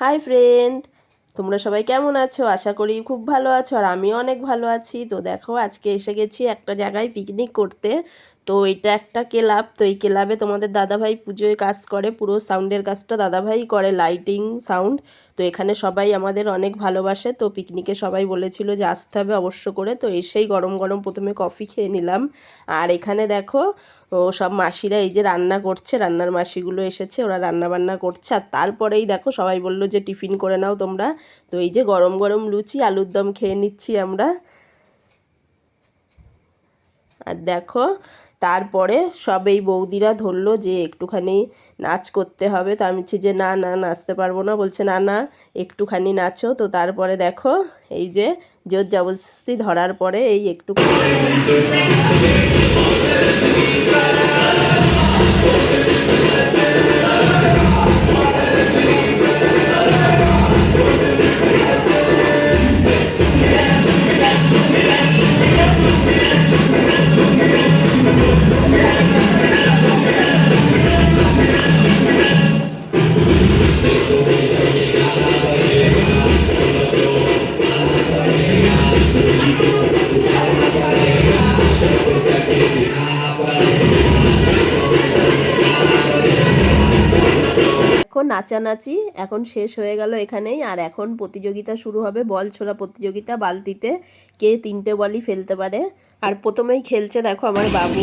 Hi friend, তোমরা সবাই কেমন আছো? আশা করি খুব ভালো আছো, আর আমিও অনেক ভালো আছি। তো দেখো, আজকে এসে গেছি একটা জায়গায় পিকনিক করতে। তো এটা একটা ক্লাব, তো এই ক্লাবে তোমাদের দাদাভাই পুজোয় কাজ করে, পুরো সাউন্ডের কাজটা দাদাভাই করে লাইটিং সাউন্ড তো এখানে সবাই আমাদের অনেক ভালোবাসে, তো পিকনিকে সবাই বলেছিল যে আসতে হবে অবশ্য করে, তো এসেই গরম গরম প্রথমে কফি খেয়ে নিলাম। আর এখানে দেখো, ও সব মাসিরা এই যে রান্না করছে, রান্নার মাসিগুলো এসেছে, ওরা রান্না বান্না করছে। আর তারপরেই দেখো সবাই বলল যে টিফিন করে নাও তোমরা। তো এই যে গরম গরম লুচি, আলুর দম খেয়ে নিচ্ছি আমরা। আর দেখো তারপরে সব এই বৌদিরা ধরলো যে একটুখানি নাচ করতে হবে। তো আমি বলছি যে, না না, নাচতে পারব না। বলছে, না না, একটুখানি নাচো। তো তারপরে দেখো এই যে জোর জবরদস্তি ধরার পরে এই একটু নাচানাচি, এখন শেষ হয়ে গেল এখানেই। আর এখন প্রতিযোগিতা শুরু হবে, বল ছোড়া প্রতিযোগিতা, বালতিতে। কে তিনটে বলই ফেলতে পারে। আর প্রথমেই খেলছে দেখো আমার বাবু।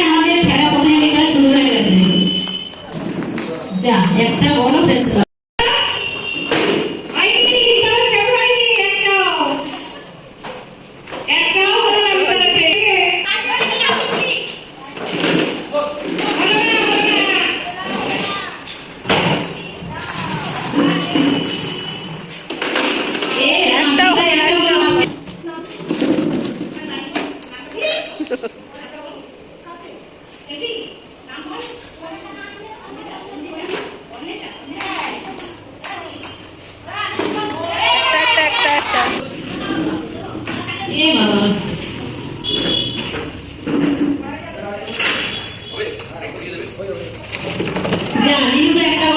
একটা বলও ফেলতে পারে আইনি কাজ কেন আইনি একটাও একটাও বলে না ভিতরে একটাও একটাও একটা একটা একটা এ বাবা যা নিউজ একটা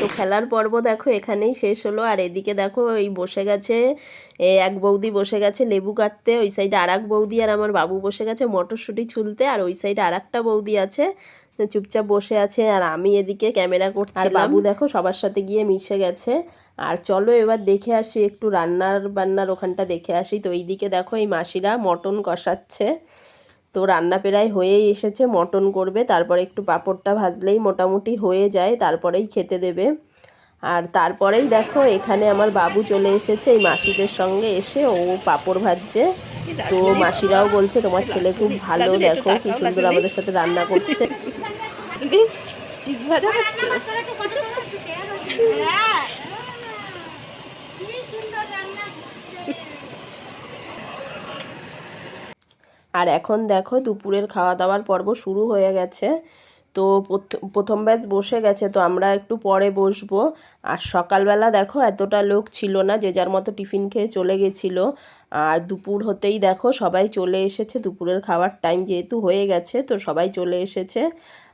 তো খেলার পর্ব দেখো, এখানেই শেষ হলো। আর এদিকে দেখো, ওই বসে গেছে এক বৌদি বসে গেছে লেবু কাটতে, ওই সাইডে আর বৌদি আর আমার বাবু বসে গেছে মটরশুঁটি ছুলতে, আর ওই সাইডে আর একটা বৌদি আছে। চুপচাপ বসে আছে আর আমি এদিকে ক্যামেরা করছি। আর বাবু দেখো সবার সাথে গিয়ে মিশে গেছে। আর চলো এবার দেখে আসি একটু রান্নার বান্নার ওখানটা দেখে আসি। তো এইদিকে দেখো এই মাসিরা মটন কষাচ্ছে। তো রান্না প্রায় হয়েই এসেছে মটন করবে। তারপরে একটু পাঁপড়টা ভাজলেই মোটামুটি হয়ে যায় তারপরেই খেতে দেবে। আর তারপরেই দেখো এখানে আমার বাবু চলে এসেছে এই মাসিদের সঙ্গে এসে ও পাঁপড় ভাজছে। তো মাসিরাও বলছে তোমার ছেলে খুব ভালো দেখো কি সুন্দর আমাদের সাথে রান্না করছে। ভাজা খাচ্ছে আর এখন দেখো দুপুরের খাওয়া দাওয়ার পর্ব শুরু হয়ে গেছে। তো প্রথ- প্রথম ব্যাচ বসে গেছে তো আমরা একটু পরে বসবো। আর সকালবেলা দেখো এতটা লোক ছিল না যে যার মতো টিফিন খেয়ে চলে গেছিল। আর দুপুর হতেই দেখো সবাই চলে এসেছে দুপুরের খাওয়ার টাইম যেহেতু হয়ে গেছে তো সবাই চলে এসেছে।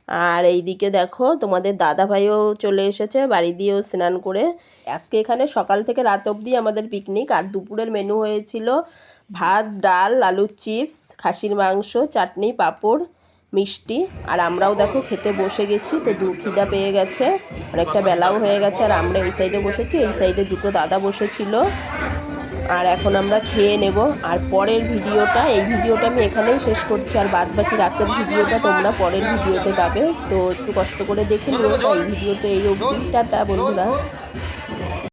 আর এইদিকে দেখো, তোমাদের দাদা ভাইও চলে এসেছে বাড়ি দিয়েও স্নান করে। আজকে এখানে সকাল থেকে রাত অবধি আমাদের পিকনিক আর দুপুরের মেনু হয়েছিল ভাত, ডাল, আলুর চিপস খাসির মাংস, চাটনি, পাঁপড়, মিষ্টি। আর আমরাও দেখো খেতে বসে গেছি, তো দু খিদা পেয়ে গেছে। অনেকটা বেলাও হয়ে গেছে, আর আমরা এই সাইডে বসেছি, এই সাইডে দুটো দাদা বসেছিল। আর এখন আমরা খেয়ে নেব। আর পরের ভিডিওটা, এই ভিডিওটা আমি এখানেই শেষ করছি। আর বাদ বাকি রাতের ভিডিওটা তোমরা পরের ভিডিওতে পাবে। তো একটু কষ্ট করে দেখে নিও। এই ভিডিওটা এই অভিজ্ঞতাটা বন্ধুরা।